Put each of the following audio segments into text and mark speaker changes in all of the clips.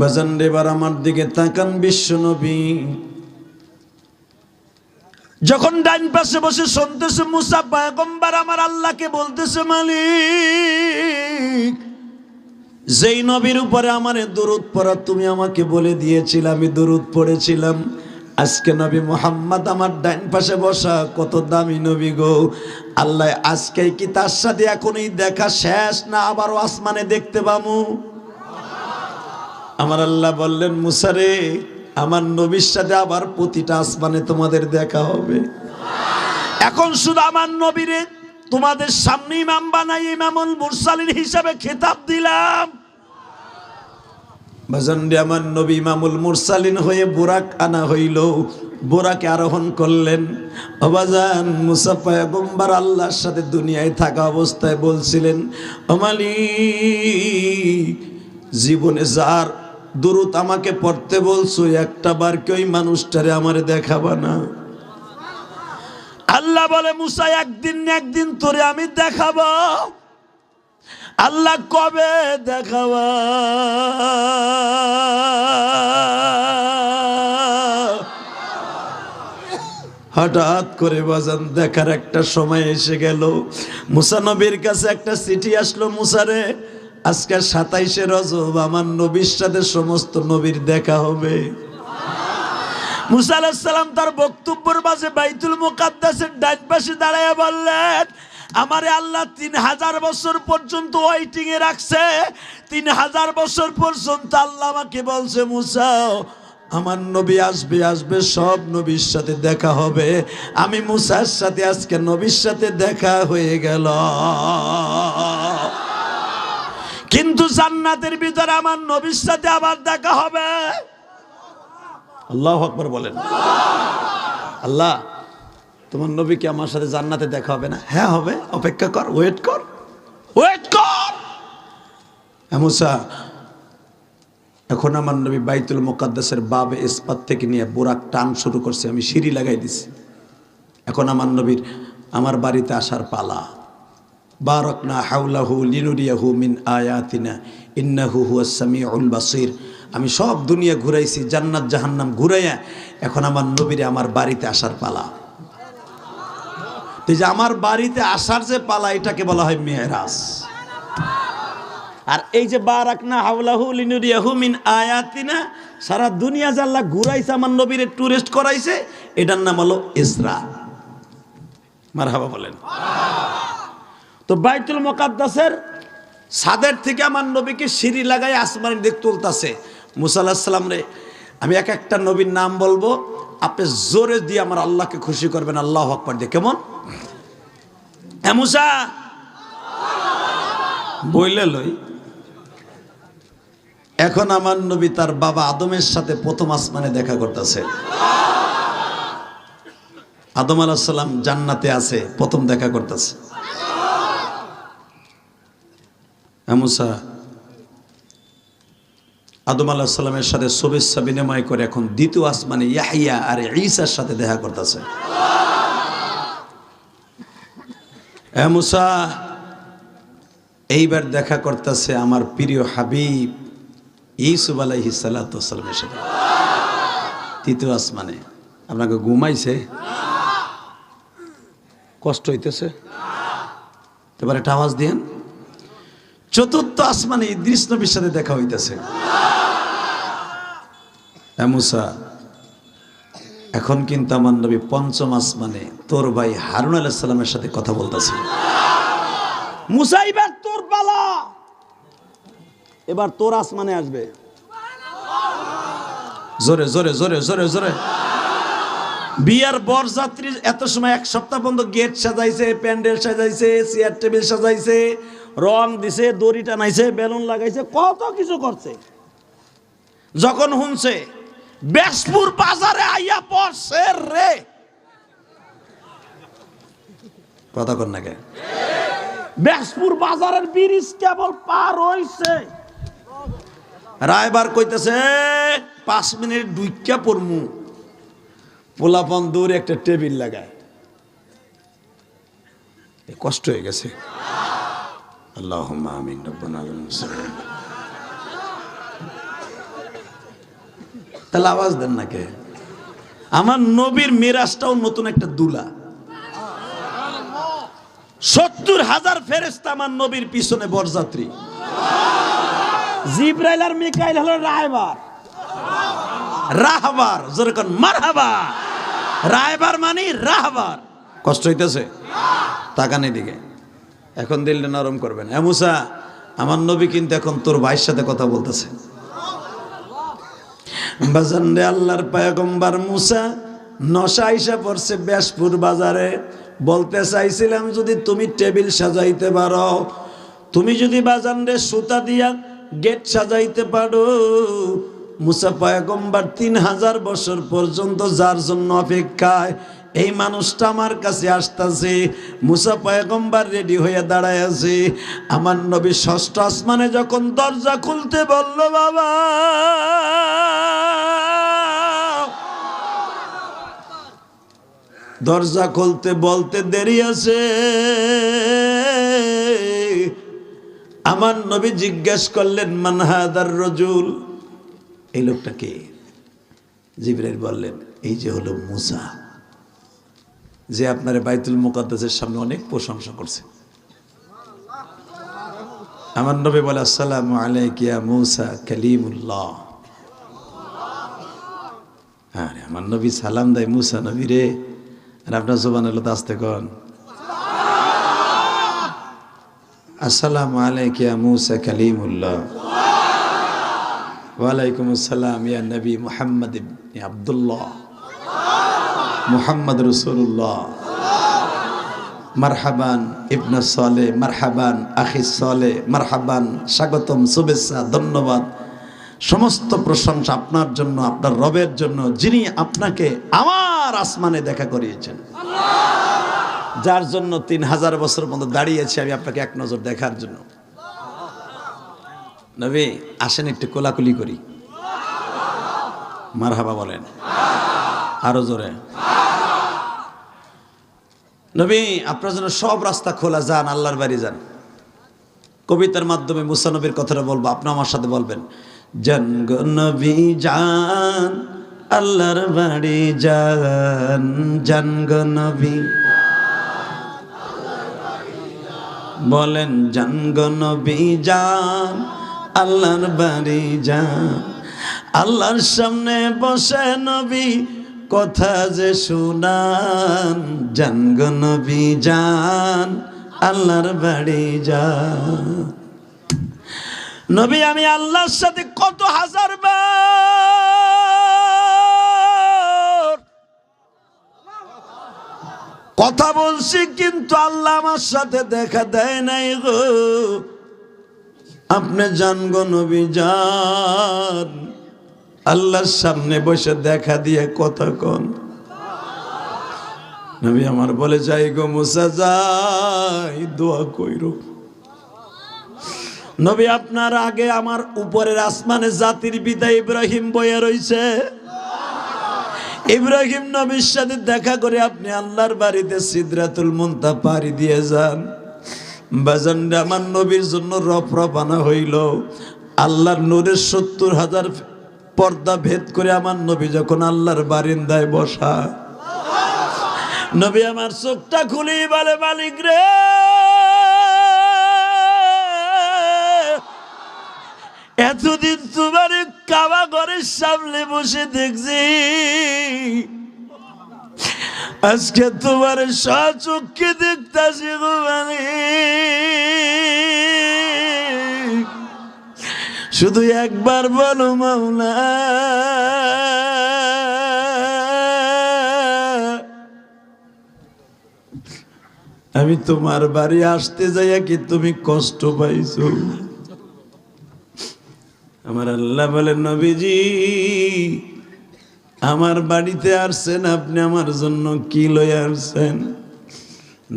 Speaker 1: বাজান এবার আমার দিকে তাকান বিশ্ব নবী। যখন ডাইন পাশে বসে শুনতেছে মুসা পয়গম্বর আমার আল্লাহকে বলতেছে, মালিক, যেই নবীর উপরে আমার দরুদ পড়া তুমি আমাকে বলে দিয়েছিলে, আমি দরুদ পড়েছিলাম। আজকে নবী মোহাম্মদ আমার ডাইন পাশে বসা, কত দামি নবী গো। আল্লাহ আজকে কি তার সাথে এখনই দেখা শেষ না আবারও আসমানে দেখতে পামু আমার আল্লাহ বললেন মুসারে আমার নবীর সাথে আবার প্রতিটা আসমানে তোমাদের দেখা হবে। এখন শুধু আমার নবীরে তোমাদের সামনে ইমাম বানাই, ইমামুল মুরসালিন হিসাবে খেতাব দিলাম। বাজান্ডে আমার নবী ইমামুল মুরসালিন হয়ে বোরাক আনা হইল। বোরাকে আরোহণ করলেন। অবাজান মুসাফা গোম্বার আল্লাহর সাথে দুনিয়ায় থাকা অবস্থায় বলছিলেন অমালি জীবনে যার দূরত আমাকে পড়তে বলছো, একটা বার কেউ মানুষটারে আমারে দেখাবা না? আল্লাহ বলে, মুসা, একদিন একদিন তোরে আমি দেখাবো। আল্লাহ কবে দেখাবা? হঠাৎ করে বাজান দেখার একটা সময় এসে গেল। মুসা নবীর কাছে একটা চিঠি আসলো মুসারে আজকে সাতাইশে রজব, আমার নবীর সাথে সমস্ত নবীর দেখা হবে। মুসা আলাহিসাল্লাম তার বক্তব্যের মাঝে বাইতুল মুকাদ্দাসের ডাইন পাশে দাঁড়ায় বললেন, আমারে আল্লাহ তিন হাজার বছর পর্যন্ত ওয়েটিং এ রাখছে। তিন হাজার বছর পর্যন্ত আল্লাহ আমাকে বলছে, মুসা, আমার নবী আসবে আসবে, সব নবীর সাথে দেখা হবে। আমি মুসার সাথে আজকে নবীর সাথে দেখা হয়ে গেল। কিন্তু জান্নাতের ভিতরে আমার নবীর সাথে আবার দেখা হবে। আল্লাহ আকবর বলেন। আল্লাহ তোমার নবী কি আমার সাথে জান্নাতে দেখা হবে না? হ্যাঁ হবে। অপেক্ষা কর ওয়েট কর। ওয়েট কর। মুসা এখন আমার নবী বাইতুল মোকাদ্দাসের বাবে ইস্পাত থেকে নিয়ে বোরাক টান শুরু করছে। আমি সিঁড়ি লাগাই দিছি। এখন আমার নবীর আমার বাড়িতে আসার পালা। বারকনা হাউলাহু লিনুরিয়াহু মিন আয়াতিনা, ইন্নাহু হুয়াস সামিউল বাসির। আমি সব দুনিয়া ঘুরাইছি, জান্নাত, জাহান্নাম ঘুরাইয়া, এখন আমার নবীরে আমার বাড়িতে আসার পালা। যে আমার বাড়িতে আসার যে পালা, এটাকে বলা হয় মেহরাজ। আর এই যে বারাকনা হাওলাহু লিনুরিয়াহু মিন আয়াতিনা, সারা দুনিয়া আল্লাহ ঘুরাইছে, আমার নবীরে টুরিস্ট করাইছে, এটার নাম হলো ইসরা। মারহাবা বলেন। তো বাইতুল মোকাদ্দাসের সাদের থেকে আমার নবীকে সিঁড়ি লাগাই আসমানের দিক তুলতাছে। মুসাল্লাহ সাল্লাম রে, আমি এক একটা নবীর নাম বলব, আপনি জোরে দিয়ে আমার আল্লাহকে খুশি করবেন, আল্লাহ আকবর দিয়ে। কেমন? হ্যাঁ মুসা! বইলে লই। এখন আমার নবী তার বাবা আদমের সাথে প্রথম আসমানে দেখা করতেছে। আদম আলাহিসাল্লাম জান্নাতে আছে, প্রথম দেখা করতেছে। মুসা, আদম আল্লাহ সাল্লামের সাথে শুভেচ্ছা বিনিময় করে এখন দ্বিতীয় আসমানে ইয়াহিয়া আর ঈসার সাথে দেখা করতেছে। মুসা, এইবার দেখা করতেছে আমার প্রিয় হাবিব ইসুব আলাইহি সাল্লামের সাথে। তৃতীয় আসমানে। আপনাকে ঘুমাইছে? কষ্ট হইতেছে? এবার একটা আওয়াজ দিন চতুর্থ আসমানে ইদ্রিস নবীর সাথে দেখা হইতেছে। মুসা, এখন কিন্তু আমার নবী পঞ্চম আসমানে তোর ভাই হারুন আলাহ সাল্লামের সাথে কথা বলতেছে। মুসা, এবার তোর পালা। এবার তোর আসমানে আসবে। জোরে জোরে জোরে জোরে জোরে। বিয়ার বরযাত্রী এত সময় এক সপ্তাহ পর্যন্ত গেট সাজাইছে, প্যান্ডেল সাজাইছে, চেয়ার টেবিল সাজাইছে। রং দিছে দড়ি টানাইছে বেলুন লাগাইছে কত কিছু করছে। যখন শুনছে বেশপুর বাজারে আইয়া পড়ছে রে। কথা কর নাকি বেশপুর বাজারের ব্রিজ কেবল পার হইছে। রায়বার কইতেছে পাঁচ মিনিট দুইকা পড়মু। পোলাপন দৌড়ে একটা টেবিল লাগায়। কষ্ট হয়ে গেছে। আল্লাহ আমিন রব্বানা আলামিন তাহলে আওয়াজ দেন না কে? আমার নবীর মিরাজটাও নতুন একটা দুলা। সত্তর হাজার ফেরেস্তা আমার নবীর পিছনে বরযাত্রী। জিব্রাইল আর মিকাইল হলো রায়বার। রাহবার যেরকম মারহাবা রায়বার মানে রাহবার। কষ্ট হইতেছে? তাকানি দিকে এখন দিলটা নরম করবেন। এ মুসা, আমার নবী কিন্তু এখন তোর ভাইয়ের সাথে কথা বলতেছে। বাজান আল্লাহর পায়গম্বার মুসা, নশা আইসা পড়ছে ব্যাসপুর বাজারে। বলতে চাইছিলাম যদি তুমি টেবিল সাজাইতে পারো, তুমি যদি বাজান রে সুতা দিয়া গেট সাজাইতে পারো। মুসা পায়গম্বার তিন হাজার বছর পর্যন্ত যার জন্য অপেক্ষায় এই মানুষটা আমার কাছে আসতেছে, মুসা পয়গম্বার রেডি হয়ে দাঁড়ায় আছে। আমার নবী ষষ্ঠ আসমানে যখন দরজা খুলতে বলল, বাবা! দরজা খুলতে বলতে দেরি আছে। আমার নবী জিজ্ঞেস করলেন মানহাদার রজুল? এই লোকটা কে? জিবরাইল বললেন, এই যে হলো মুসা। যে আপনার বাইতুল মুকাদ্দাসের সামনে অনেক প্রশংসা করছে। আমার নবী বলে, আসসালামু আলাইকিয়া মুসা কালিমুল্লাহ। আরে, আমার নবী সালাম দেয়, মুসা নবী রে, আর আপনার জোবান হলো আসতে কন। আসসালামু আলাইকিয়া মুসা কালিমুল্লাহ। ওয়ালাইকুম আসসালাম ইয়া নবী মুহাম্মদ আব্দুল্লাহ। মুহাম্মদ রসুল্লাহ মারহাবান ইবনে সলে, মারহাবান আখি সলে, মারহাবান স্বাগতম, শুভেচ্ছা, ধন্যবাদ। সমস্ত প্রশংসা আপনার জন্য, আপনার রবের জন্য, যিনি আপনাকে আমার আসমানে দেখা করিয়েছেন। যার জন্য তিন হাজার বছর মতো দাঁড়িয়েছি আমি আপনাকে এক নজর দেখার জন্য। নবী, আসেন একটু কোলাকুলি করি। মারহাবা বলেন। আরও জোরে। নবী, আপনার জন্য সব রাস্তা খোলা, যান, আল্লাহর বাড়ি যান। কবিতার মাধ্যমে মুসানবীর কথাটা বলব আপনি আমার সাথে বলবেন। জন নবী যান আল্লাহর বাড়ি যান। জান নবী, বলেন, জান নবী যান আল্লাহর বাড়ি যান। আল্লাহর সামনে বসে নবী কথা যে শুনান জান নবী যান, আল্লাহর বাড়ি যান। নবী, আমি আল্লাহর সাথে কত হাজার বার কথা বলছি, কিন্তু আল্লাহ আমার সাথে দেখা দেয় নাই গো। আপনি জান গো নবী যান। আল্লাহর সামনে বসে দেখা দিয়ে কথা কন। নবী আমার বলে, যাই গো মুসা, যাই, দোয়া কইরো। নবী, আপনার আগে আমার উপরের আসমানে জাতির পিতা ইব্রাহিম বয়ে রইছে। ইব্রাহিম নবীর সাথে দেখা করে আপনি আল্লাহর বাড়িতে সিদরাতুল মুনতা পাড়ি দিয়ে যান। বাজানটা আমার নবীর জন্য রফ রফানা হইল। আল্লাহর নূরের সত্তর হাজার পর্দা ভেদ করে আমার নবী যখন আল্লাহর বারিন্দায় বসা। নবী আমার চোখটা খুলি বলে, মালিক রে। এতদিন তোমার কাবা ঘরের সামনে বসে দেখছি। আজকে তোমার সচক্ষে দেখতেছি গো মালিক। শুধু একবার বলো মাওলা। আমি তোমার বাড়ি আসতে যাইয়া কি তুমি কষ্ট পাইছো? আমার আল্লাহ বলেন, নবীজি, আমার বাড়িতে আসছেন, আপনি আমার জন্য কি লয়ে আসছেন?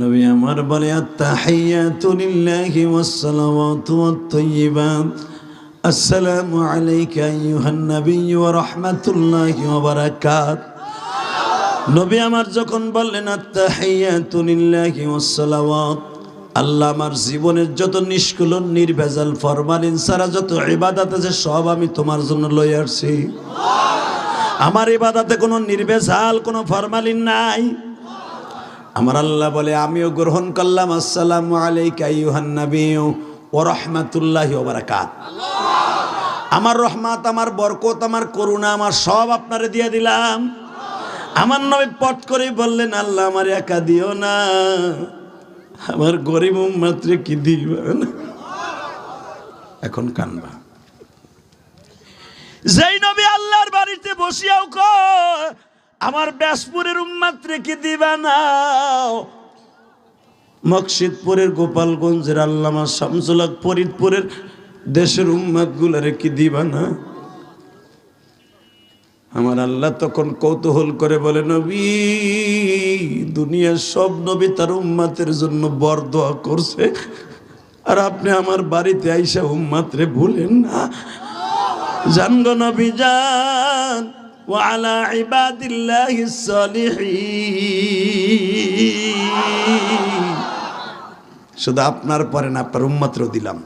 Speaker 1: নবী আমার বলে, আত্তাহিয়াতু লিল্লাহি ওয়াসসালাওয়াতু ওয়াত-তাইয়্যিবাত আসসালামু আলাইকা আইয়ুহান নাবিয়্যু ওয়া রাহমাতুল্লাহি ওয়া বারাকাত। নবী আমার যখন বললেন, আত্তাহিয়াতু লিল্লাহি ওয়াসসালাওয়াত আল্লাহ আমার জীবনের যত নিষ্কুলন, নির্ভেজাল ফরমালিন সারা যত ইবাদত আছে, সব আমি তোমার জন্য লই আসছি। আমার ইবাদাতে কোনো নির্বেজাল কোনো ফরমালিন নাই। আমার আল্লাহ বলে, আমিও গ্রহণ করলাম। আসসালামু আলাইকা ইউহান নবী ও রহমাতুল্লাহি ওয়া বারাকাত। আমার রহমাত, আমার বরকত, আমার করুণা, আমার সব আপনারে দিয়ে দিলাম। আমার নবী পট করে বললেন, আল্লাহ আমার একা দিও না। আমার গরিব মাত্র কি দিবা? না এখন কানবা। যেই নবী আল্লাহর বাড়িতে বসিয়াও কয়, আমার ব্যাসপুরের উম্মাত রেখে দিবা না? মকসিদপুরের গোপালগঞ্জের আল্লামা শামসুলাক ফরিদপুরের দেশের উম্মাদ গুলা রেখে দিবা না আমার আল্লাহ তখন কৌতূহল করে বলে নবী দুনিয়ার সব নবী তার উম্মাতের জন্য বর দোয়া করছে আর আপনি আমার বাড়িতে আইসা উম্মাতরে ভুলেন না জানগো নবী জান وعلى عباد الله الصالحين শুধু আপনার পরে না আপনার উম্মাত্রও দিলাম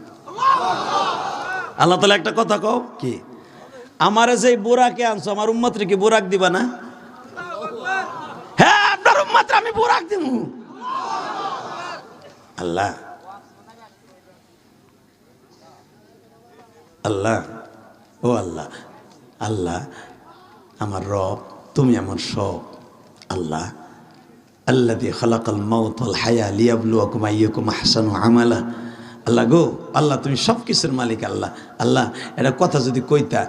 Speaker 1: আল্লাহ তালা একটা কথা কও। কি? আমারে যে বুরাকে আনছো আমার উম্মাত্রে কি বুরাক দিবা না? হ্যাঁ আপনার উম্মাত্রে আমি বুরাক দিব আল্লাহ। আল্লাহ। ও আল্লাহ। আল্লাহ আমার রব তুমি আমার সব। আল্লাহ। আল্লাহ দিয়ে খালাকাল মাউতল হায়া লিয়াবলুয়াকুম আইয়াকুম আহসানু আমালা। আল্লাহ গো, আল্লাহ তুমি সব কিছুর মালিক আল্লাহ। আল্লাহ এটা কথা যদি কইতা,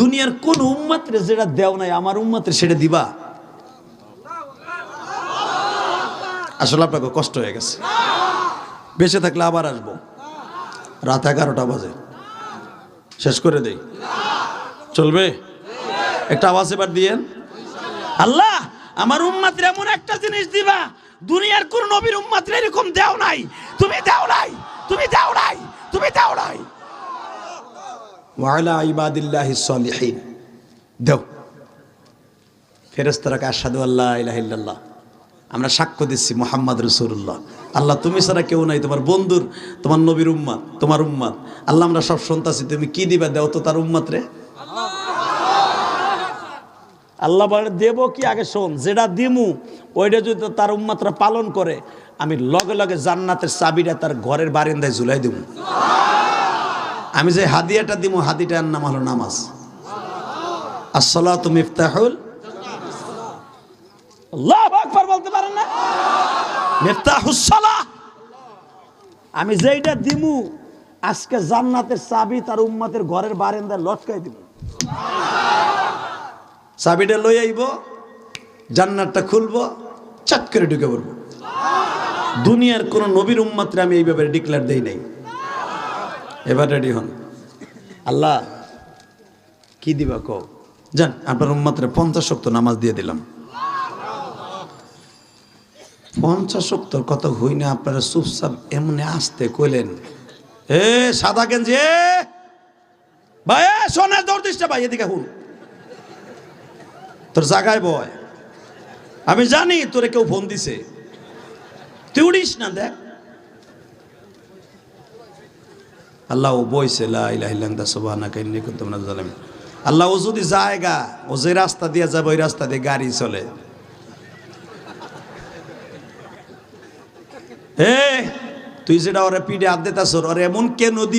Speaker 1: দুনিয়ার কোন উম্মাত্রে যেটা দেও নাই, আমার উম্মাত্রে সেটা দিবা? আসলে আপনাকে কষ্ট হয়ে গেছে। বেঁচে থাকলে আবার আসব। রাত এগারোটা বাজে। শেষ করে দেই। চলবে? একটা আওয়াজ এবার দিয়েন। আল্লাহ, আমার উম্মাত্রে এমন একটা জিনিস দিবা দুনিয়ার কোন নবীর উম্মাত্রে এরকম দেও নাই। তুমি দেও নাই, তুমি দেও নাই, তুমি দেও নাই। ওয়ালা ইবাদিল্লাহি সলিহিন। দেও। ফেরেস্তারা আশহাদু আল্লাহ ইল্লাল্লাহ। আমরা সাক্ষ্য দিচ্ছি মোহাম্মদ রসুল্লাহ আল্লাহ তুমি ছাড়া কেউ নাই, তোমার বন্ধুর, তোমার নবীর উম্মাদ তোমার উম্মাদ আল্লাহ আমরা সব শুনতাছি, তুমি কি দিবা? দেও তো তার উম্মাত রে। আল্লাহ বলে, দেব কি? আগে শোন, যেটা দিমু, ওইটা যদি তার উম্মাত্রা পালন করে, আমি লগে লগে জান্নাতের চাবিটা তার ঘরের বারিন্দায় ঝুলাই দেব আমি যে হাদিয়াটা দিমু, হাদিটার নাম হলো নামাজ। আসসালাহ তুমি ইফতাহুল বলতে পারেন না? আমি যেইটা দিমু, আজকে জান্নাতের চাবি তার উম্মাতের ঘরের বারান্দায় লটকাই দিব চাবিটা লই আইব, জান্নাতটা খুলব, চাট করে ঢুকে পড়ব। দুনিয়ার কোন নবীর উম্মাত্রে আমি এই ব্যাপারে ডিক্লেয়ার দেই নাই। এবার রেডি হন। আল্লাহ, কি দিবা কো জান, আপনার উম্মাত্রে পঞ্চাশ শক্ত নামাজ দিয়ে দিলাম। পঞ্চাশ শক্তর কথা হই না আপনারা চুপচাপ এমনি আসতে কইলেন। এ, সাদা গেঞ্জি ভাই সোনার দৌড় দিসটা ভাই, এদিকে হুন তোর জাগায় বয়। আমি জানি তোরে কেউ ফোন দিছে। তুই উড়িস না, দেখ। আল্লাহ ও বইছে আল্লাহ ও যদি জায়গা, ও যে রাস্তা দিয়ে যাবে, ওই রাস্তা দিয়ে গাড়ি চলে। এ, তুই যেটা ওরে পিঠে হাত দিতাছ ওরে এমন কেন দিবি?